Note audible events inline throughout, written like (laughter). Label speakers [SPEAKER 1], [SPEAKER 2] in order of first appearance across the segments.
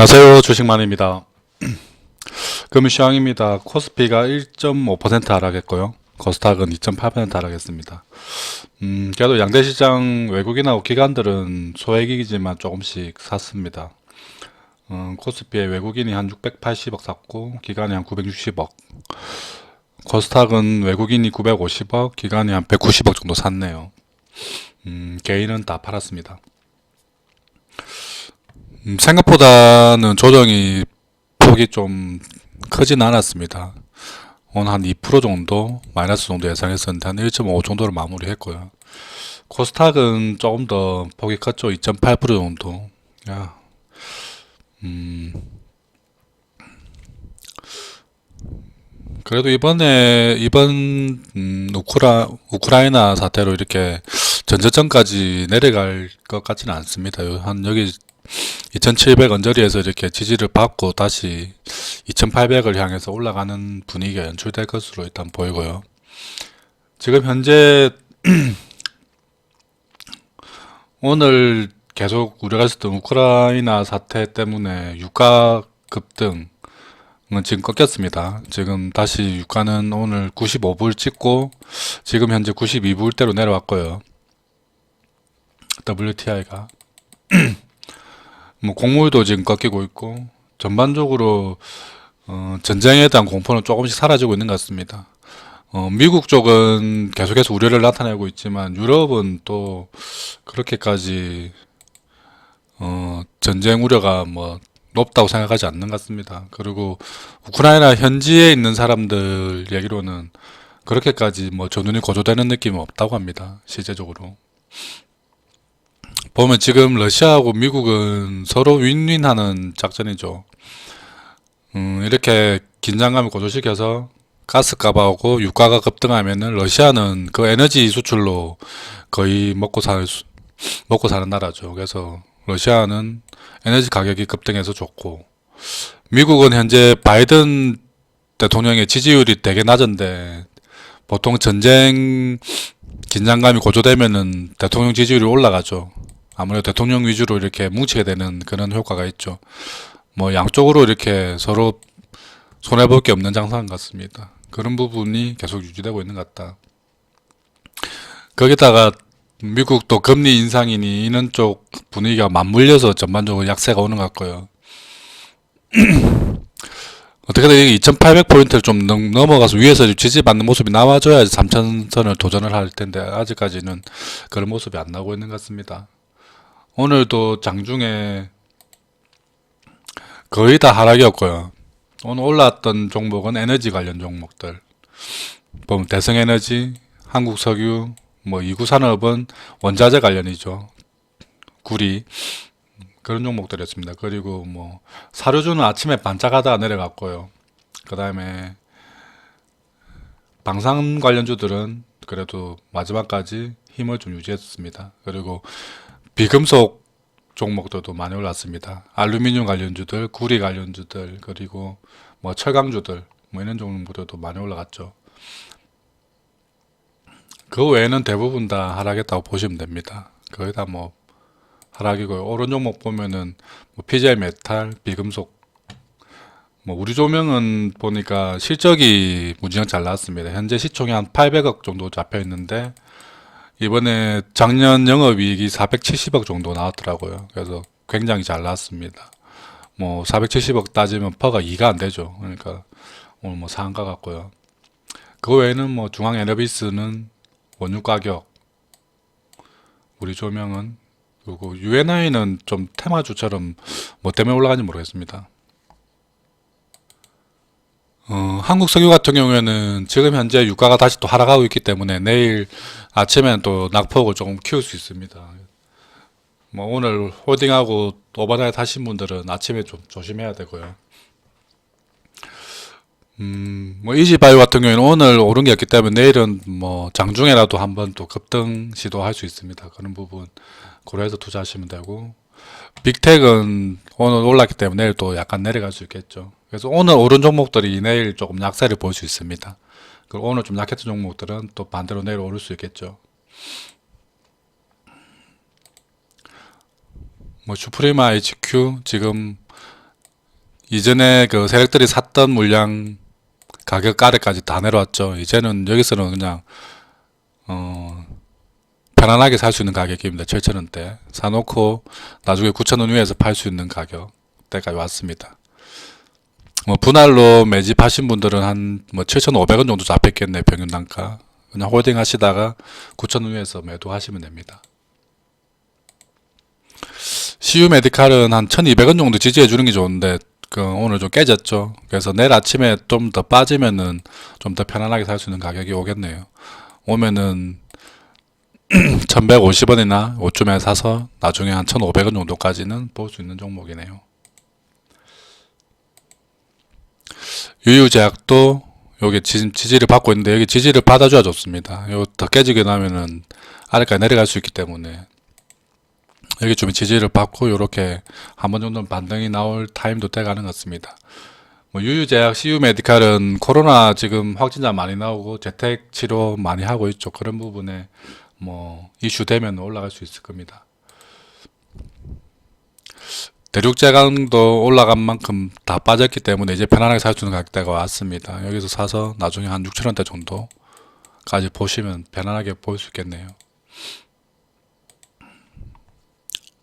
[SPEAKER 1] 안녕하세요. 주식만입니다. (clears throat) 금일 시황입니다. 코스피가 1.5% 하락했고요. 코스닥은 2.8% 하락했습니다. 음, 그래도 양대시장 외국인하고 기관들은 소액이지만 조금씩 샀습니다. 음, 코스피에 외국인이 한 680억 샀고 기관이 한 960억. 코스닥은 외국인이 950억 기관이 한 190억 정도 샀네요. 음, 개인은 다 팔았습니다. 음, 생각보다는 조정이 폭이 좀 크진 않았습니다. 오늘 한 2% 정도 마이너스 정도 예상했었는데 한 1.5 정도로 마무리했고요. 코스닥은 조금 더 폭이 컸죠. 2.8% 정도. 야, 음, 그래도 이번에 이번 음, 우크라 우크라이나 사태로 이렇게 전저점까지 내려갈 것 같지는 않습니다. 요- 한 여기 2700 언저리에서 이렇게 지지를 받고 다시 2800을 향해서 올라가는 분위기가 연출될 것으로 일단 보이고요. 지금 현재 (clears throat) 오늘 계속 우려가 있었던 우크라이나 사태 때문에 유가 급등은 지금 꺾였습니다. 지금 다시 유가는 오늘 95불 찍고 지금 현재 92불대로 내려왔고요. WTI가 뭐 곡물도 지금 꺾이고 있고 전반적으로 어, 전쟁에 대한 공포는 조금씩 사라지고 있는 것 같습니다. 어, 미국 쪽은 계속해서 우려를 나타내고 있지만 유럽은 또 그렇게까지 어, 전쟁 우려가 뭐 높다고 생각하지 않는 것 같습니다. 그리고 우크라이나 현지에 있는 사람들 얘기로는 그렇게까지 뭐 전운이 고조되는 느낌은 없다고 합니다. 실제적으로. 보면 지금 러시아하고 미국은 서로 윈윈하는 작전이죠. 음, 이렇게 긴장감을 고조시켜서 가스값하고 유가가 급등하면은 러시아는 그 에너지 수출로 거의 먹고 살 수- 먹고 사는 나라죠. 그래서 러시아는 에너지 가격이 급등해서 좋고 미국은 현재 바이든 대통령의 지지율이 되게 낮은데 보통 전쟁 긴장감이 고조되면은 대통령 지지율이 올라가죠. 아무래도 대통령 위주로 이렇게 뭉치게 되는 그런 효과가 있죠. 뭐 양쪽으로 이렇게 서로 손해볼 게 없는 장사인 것 같습니다. 그런 부분이 계속 유지되고 있는 것 같다. 거기다가 미국도 금리 인상이니 이런 쪽 분위기가 맞물려서 전반적으로 약세가 오는 것 같고요. (clears throat) 어떻게든 이게 2,800포인트를 좀 넘- 넘어가서 위에서 지지받는 모습이 나와줘야지 3,000선을 도전을 할 텐데 아직까지는 그런 모습이 안 나오고 있는 것 같습니다. 오늘도 장중에 거의 다 하락이었고요. 오늘 올라왔던 종목은 에너지 관련 종목들. 보면 대성에너지, 한국석유, 뭐 이구산업은 원자재 관련이죠. 구리 그런 종목들이었습니다. 그리고 뭐 사료주는 아침에 반짝하다가 내려갔고요. 그 다음에 방산 관련주들은 그래도 마지막까지 힘을 좀 유지했습니다. 그리고 비금속 종목들도 많이 올랐습니다. 알루미늄 관련주들, 구리 관련주들, 그리고 뭐 철강주들, 뭐 이런 종목들도 많이 올라갔죠. 그 외에는 대부분 다 하락했다고 보시면 됩니다. 거의 다 뭐 하락이고요. 오른 종목 보면은 뭐 PGI 메탈, 비금속, 뭐 우리 조명은 보니까 실적이 무지장 잘 나왔습니다. 현재 시총이 한 800억 정도 잡혀 있는데 이번에 작년 영업이익이 470억 정도 나왔더라고요. 그래서 굉장히 잘 나왔습니다. 뭐 470억 따지면 퍼가 2가 안 되죠. 그러니까 오늘 뭐 상한가 같고요. 그 외에는 뭐 중앙 에너비스는 원유 가격, 우리 조명은 그리고 UNI는 좀 테마주처럼 뭐 때문에 올라가는지 모르겠습니다. 어, 한국 석유 같은 경우에는 지금 현재 유가가 다시 또 하락하고 있기 때문에 내일 아침에는 또 낙폭을 조금 키울 수 있습니다. 뭐 오늘 홀딩하고 오버나잇 하신 분들은 아침에 좀 조심해야 되고요. 음, 뭐 이지바이오 같은 경우에는 오늘 오른 게 없기 때문에 내일은 뭐 장중에라도 한번 또 급등 시도할 수 있습니다. 그런 부분 고려해서 투자하시면 되고 빅텍은 오늘 올랐기 때문에 내일 또 약간 내려갈 수 있겠죠. 그래서 오늘 오른 종목들이 내일 조금 약세를 볼 수 있습니다. 그리고 오늘 좀 약했던 종목들은 또 반대로 내일 오를 수 있겠죠. 뭐 슈프리마 HQ 지금 이전에 그 세력들이 샀던 물량 가격 아래까지 다 내려왔죠. 이제는 여기서는 그냥 어 편안하게 살 수 있는 가격입니다. 7,000원대 사놓고 나중에 9,000원 위에서 팔 수 있는 가격대까지 왔습니다. 뭐 분할로 매집하신 분들은 한 뭐 7,500원 정도 잡혔겠네 평균 단가. 그냥 홀딩 하시다가 9,000원 위에서 매도하시면 됩니다. CU 메디칼은 한 1,200원 정도 지지해 주는 게 좋은데 그 오늘 좀 깨졌죠. 그래서 내일 아침에 좀 더 빠지면은 좀 더 편안하게 살 수 있는 가격이 오겠네요. 오면은 (clears throat) 1150원이나 5쯤에 사서 나중에 한 1500원 정도까지는 볼 수 있는 종목이네요. 유유제약도 여기 지, 지지를 받고 있는데 여기 지지를 받아줘야 좋습니다. 요더 깨지게 나면은 아래까지 내려갈 수 있기 때문에 여기 좀 지지를 받고 요렇게 한 번 정도는 반등이 나올 타임도 돼가는 것 같습니다. 뭐 유유제약, CU 메디칼은 코로나 지금 확진자 많이 나오고 재택 치료 많이 하고 있죠. 그런 부분에 뭐 이슈 되면 올라갈 수 있을 겁니다. 대륙제강도 올라간 만큼 다 빠졌기 때문에 이제 편안하게 살 수 있는 가격대가 왔습니다. 여기서 사서 나중에 한 6천원대 정도까지 보시면 편안하게 볼 수 있겠네요.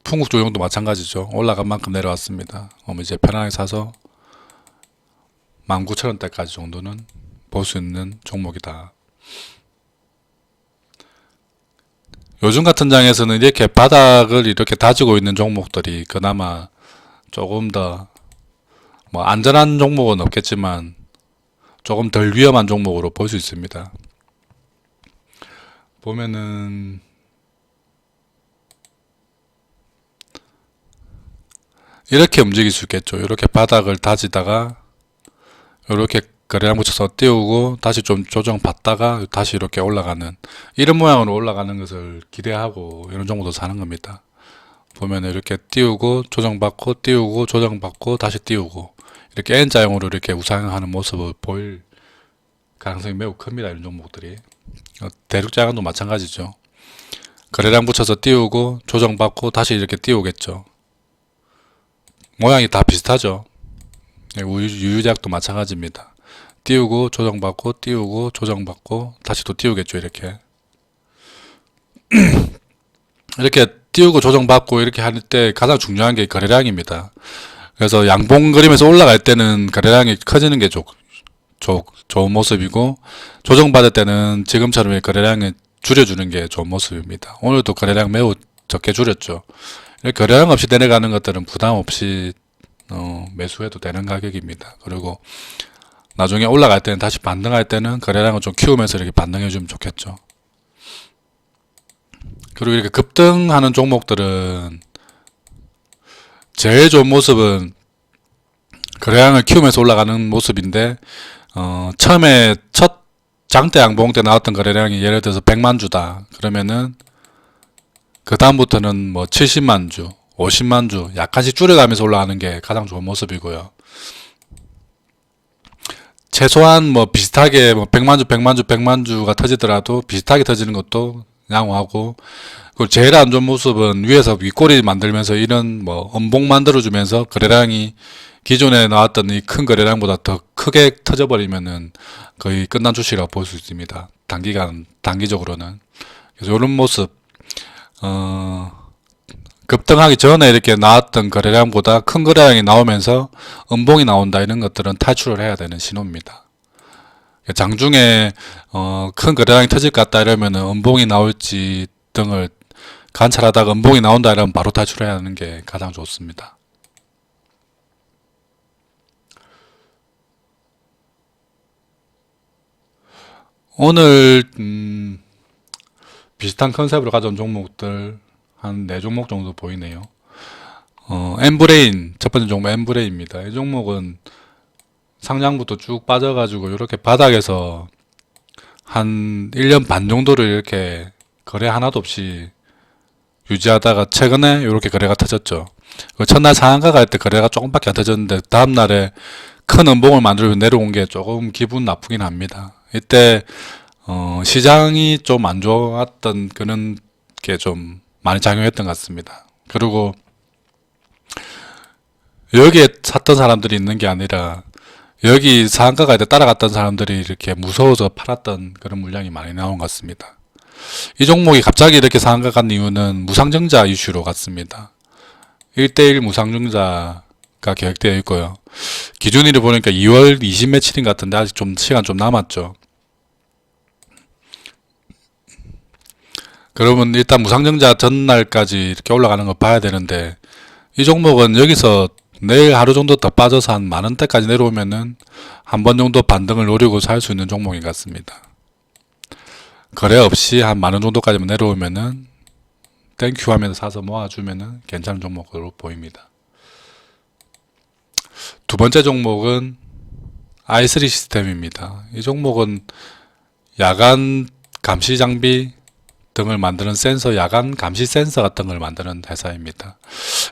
[SPEAKER 1] 풍국조용도 마찬가지죠. 올라간 만큼 내려왔습니다. 그럼 이제 편안하게 사서 19,000원대까지 정도는 볼 수 있는 종목이다. 요즘 같은 장에서는 이렇게 바닥을 이렇게 다지고 있는 종목들이 그나마 조금 더 뭐 안전한 종목은 없겠지만 조금 덜 위험한 종목으로 볼 수 있습니다. 보면은 이렇게 움직일 수 있겠죠. 이렇게 바닥을 다지다가 이렇게 거래량 붙여서 띄우고 다시 좀 조정 받다가 다시 이렇게 올라가는 이런 모양으로 올라가는 것을 기대하고 이런 정도 사는 겁니다. 보면 이렇게 띄우고 조정받고 띄우고 조정받고 다시 띄우고 이렇게 N자형으로 이렇게 우상향하는 모습을 보일 가능성이 매우 큽니다. 이런 종목들이 어, 대륙자강도 마찬가지죠. 거래량 붙여서 띄우고 조정받고 다시 이렇게 띄우겠죠. 모양이 다 비슷하죠. 네, 유유제약도 마찬가지입니다. 띄우고 조정받고 띄우고 조정받고 다시 또 띄우겠죠 이렇게 (clears throat) 이렇게 띄우고 조정받고 이렇게 할 때 가장 중요한 게 거래량입니다. 그래서 양봉 그림에서 올라갈 때는 거래량이 커지는 게 좋, 좋, 좋은 모습이고 조정받을 때는 지금처럼 거래량을 줄여주는 게 좋은 모습입니다. 오늘도 거래량 매우 적게 줄였죠. 거래량 없이 내려가는 것들은 부담 없이 어, 매수해도 되는 가격입니다. 그리고 나중에 올라갈 때는 다시 반등할 때는 거래량을 좀 키우면서 이렇게 반등해 주면 좋겠죠. 그리고 이렇게 급등하는 종목들은 제일 좋은 모습은 거래량을 키우면서 올라가는 모습인데 어, 처음에 첫 장대 양봉 때 나왔던 거래량이 예를 들어서 100만 주다. 그러면은 그 다음부터는 뭐 70만 주, 50만 주 약간씩 줄여가면서 올라가는 게 가장 좋은 모습이고요. 최소한 뭐 비슷하게 뭐 100만 주, 100만 주, 100만 주가 터지더라도 비슷하게 터지는 것도 양호하고 그리고 제일 안 좋은 모습은 위에서 윗꼬리 만들면서 이런 뭐 음봉 만들어주면서 거래량이 기존에 나왔던 이 큰 거래량보다 더 크게 터져버리면은 거의 끝난 주식이라고 볼 수 있습니다. 단기간, 단기적으로는. 그래서 이런 모습, 어, 급등하기 전에 이렇게 나왔던 거래량보다 큰 거래량이 나오면서 음봉이 나온다 이런 것들은 탈출을 해야 되는 신호입니다. 장중에 어, 큰 거래량이 터질 것 같다 이러면 음봉이 나올지 등을 관찰하다가 음봉이 나온다 이러면 바로 탈출해야 하는 게 가장 좋습니다. 오늘 음, 비슷한 컨셉으로 가져온 종목들 한네 종목 정도 보이네요. 어, 엠브레인 첫 번째 종목 엠브레인입니다. 이 종목은 상장부터 쭉 빠져가지고 이렇게 바닥에서 한 1년 반 정도를 이렇게 거래 하나도 없이 유지하다가 최근에 이렇게 거래가 터졌죠. 그 첫날 상한가 갈 때 거래가 조금밖에 안 터졌는데 다음날에 큰 음봉을 만들고 내려온 게 조금 기분 나쁘긴 합니다. 이때 어, 시장이 좀 안 좋았던 그런 게 좀 많이 작용했던 것 같습니다. 그리고 여기에 샀던 사람들이 있는 게 아니라 여기 상한가가 이제 따라갔던 사람들이 이렇게 무서워서 팔았던 그런 물량이 많이 나온 것 같습니다. 이 종목이 갑자기 이렇게 상한가 간 이유는 무상증자 이슈로 갔습니다. 1대1 무상증자가 계획되어 있고요. 기준일을 보니까 2월 20 며칠인 것 같은데 아직 좀 시간 좀 남았죠. 그러면 일단 무상증자 전날까지 이렇게 올라가는 거 봐야 되는데 이 종목은 여기서 내일 하루 정도 더 빠져서 한 만 원대까지 내려오면은 한 번 정도 반등을 노리고 살 수 있는 종목인 것 같습니다. 거래 없이 한 만원 정도까지만 내려오면은 땡큐 하면서 사서 모아주면은 괜찮은 종목으로 보입니다. 두 번째 종목은 i3 시스템입니다. 이 종목은 야간 감시 장비 등을 만드는 센서, 야간 감시 센서 같은 걸 만드는 회사입니다.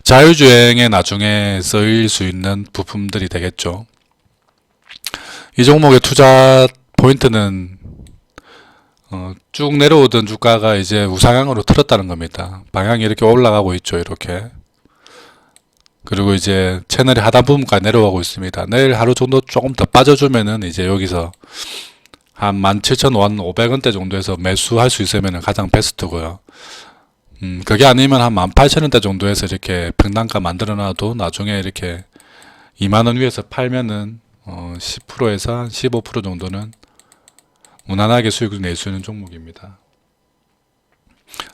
[SPEAKER 1] 자율주행에 나중에 쓰일 수 있는 부품들이 되겠죠. 이 종목의 투자 포인트는 어, 쭉 내려오던 주가가 이제 우상향으로 틀었다는 겁니다. 방향이 이렇게 올라가고 있죠, 이렇게. 그리고 이제 채널이 하단 부분까지 내려가고 있습니다. 내일 하루 정도 조금 더 빠져주면은 이제 여기서 한 17,500원대 정도에서 매수할 수 있으면 가장 베스트고요. 음, 그게 아니면 한 18,000원대 정도에서 이렇게 평단가 만들어 놔도 나중에 이렇게 2만원 위에서 팔면은 어, 10%에서 한 15% 정도는 무난하게 수익을 낼 수 있는 종목입니다.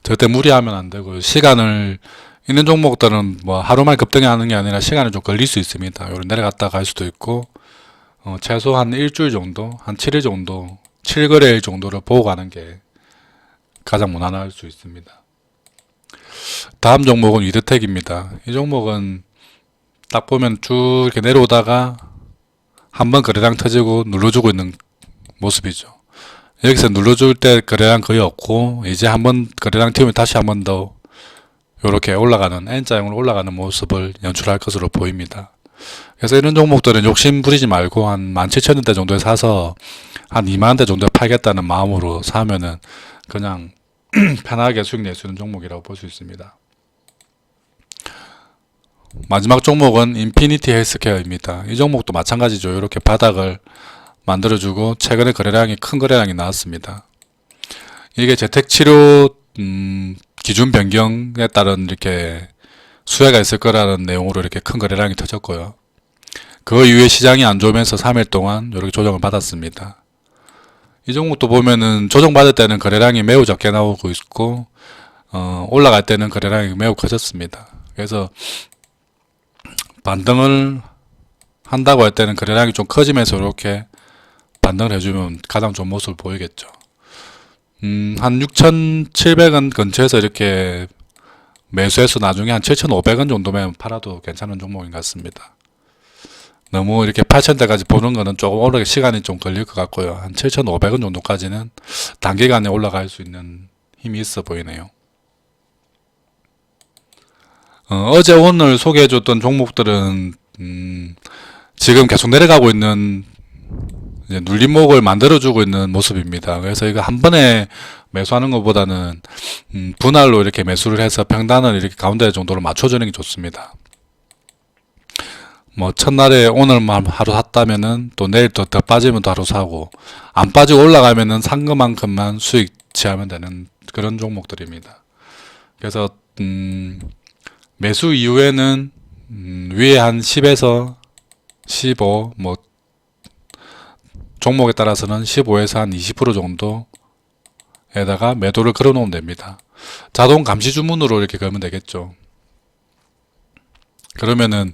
[SPEAKER 1] 절대 무리하면 안 되고 시간을 있는 종목들은 뭐 하루만 급등이 하는 게 아니라 시간이 좀 걸릴 수 있습니다. 요런 내려갔다 갈 수도 있고 어, 최소한 일주일 정도, 한 7일 정도, 7거래일 정도를 보고 가는 게 가장 무난할 수 있습니다. 다음 종목은 위드텍입니다. 이 종목은 딱 보면 쭉 이렇게 내려오다가 한번 거래량 터지고 눌러주고 있는 모습이죠. 여기서 눌러줄 때 거래량 거의 없고 이제 한번 거래량 튀우면 다시 한 번 더 이렇게 올라가는 N자형으로 올라가는 모습을 연출할 것으로 보입니다. 그래서 이런 종목들은 욕심 부리지 말고 한 17,000원대 정도에 사서 한 2만원대 정도에 팔겠다는 마음으로 사면은 그냥 (clears throat) 편하게 수익 낼 수 있는 종목이라고 볼 수 있습니다. 마지막 종목은 인피니티 헬스케어입니다. 이 종목도 마찬가지죠. 이렇게 바닥을 만들어주고 최근에 거래량이 큰 거래량이 나왔습니다. 이게 재택치료 음, 기준 변경에 따른 이렇게 수혜가 있을 거라는 내용으로 이렇게 큰 거래량이 터졌고요. 그 이후에 시장이 안 좋으면서 3일 동안 이렇게 조정을 받았습니다. 이 종목도 보면은 조정받을 때는 거래량이 매우 적게 나오고 있고 어, 올라갈 때는 거래량이 매우 커졌습니다. 그래서 반등을 한다고 할 때는 거래량이 좀 커지면서 이렇게 반등을 해주면 가장 좋은 모습을 보이겠죠. 음, 한 6,700원 근처에서 이렇게 매수해서 나중에 한 7,500원 정도면 팔아도 괜찮은 종목인 것 같습니다. 너무 이렇게 8,000대까지 보는 거는 조금 오래 시간이 좀 걸릴 것 같고요. 한 7,500원 정도까지는 단기간에 올라갈 수 있는 힘이 있어 보이네요. 어, 제 오늘 소개해줬던 종목들은 음, 지금 계속 내려가고 있는 이제 눌림목을 만들어주고 있는 모습입니다. 그래서 이거 한 번에 매수하는 것보다는 음, 분할로 이렇게 매수를 해서 평단을 이렇게 가운데 정도로 맞춰주는 게 좋습니다. 뭐 첫날에 오늘만 하루 샀다면은 또 내일 또 더 빠지면 또 하루 사고 안 빠지고 올라가면은 산 것만큼만 수익 취하면 되는 그런 종목들입니다. 그래서 음, 매수 이후에는 음, 위에 한 10에서 15, 뭐 종목에 따라서는 15에서 한 20% 정도에다가 매도를 걸어 놓으면 됩니다. 자동 감시 주문으로 이렇게 걸면 되겠죠. 그러면은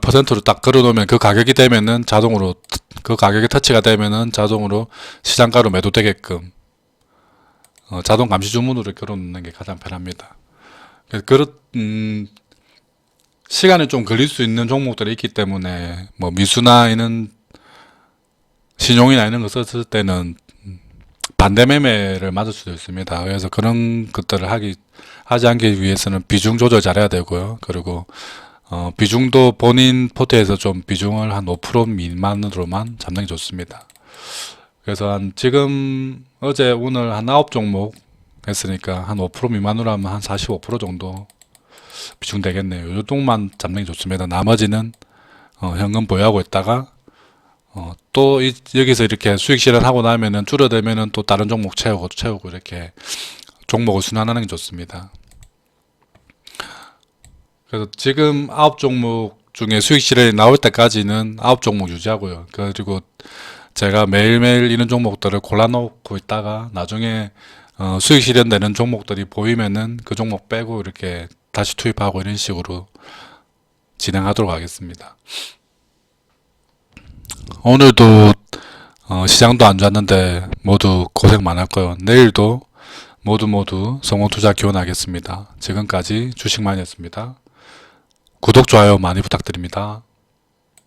[SPEAKER 1] 퍼센트로 딱 걸어 놓으면 그 가격이 되면은 자동으로 그 가격이 터치가 되면은 자동으로 시장가로 매도되게끔 어, 자동 감시 주문으로 걸어 놓는 게 가장 편합니다. 그렇 음, 시간이 좀 걸릴 수 있는 종목들이 있기 때문에 뭐 미수나 이런 신용이나 이런 거 썼을 때는 반대 매매를 맞을 수도 있습니다. 그래서 그런 것들을 하기 하지 않기 위해서는 비중 조절 잘해야 되고요. 그리고 어, 비중도 본인 포트에서 좀 비중을 한 5% 미만으로만 잡는 게 좋습니다. 그래서 한 지금 어제 오늘 한 9종목 했으니까 한 5% 미만으로 하면 한 45% 정도 비중 되겠네요. 요 정도만 잡는 게 좋습니다. 나머지는 어, 현금 보유하고 있다가 어, 또 이- 여기서 이렇게 수익 실현하고 나면은 줄어들면은 또 다른 종목 채우고 채우고 이렇게 종목을 순환하는 게 좋습니다. 그래서 지금 아홉 종목 중에 수익 실현이 나올 때까지는 아홉 종목 유지하고요. 그리고 제가 매일매일 이런 종목들을 골라놓고 있다가 나중에 어, 수익 실현되는 종목들이 보이면은 그 종목 빼고 이렇게 다시 투입하고 이런 식으로 진행하도록 하겠습니다. 오늘도 어, 시장도 안 좋았는데 모두 고생 많았고요. 내일도 모두 모두 성공 투자 기원하겠습니다. 지금까지 주식만이었습니다. 구독, 좋아요 많이 부탁드립니다.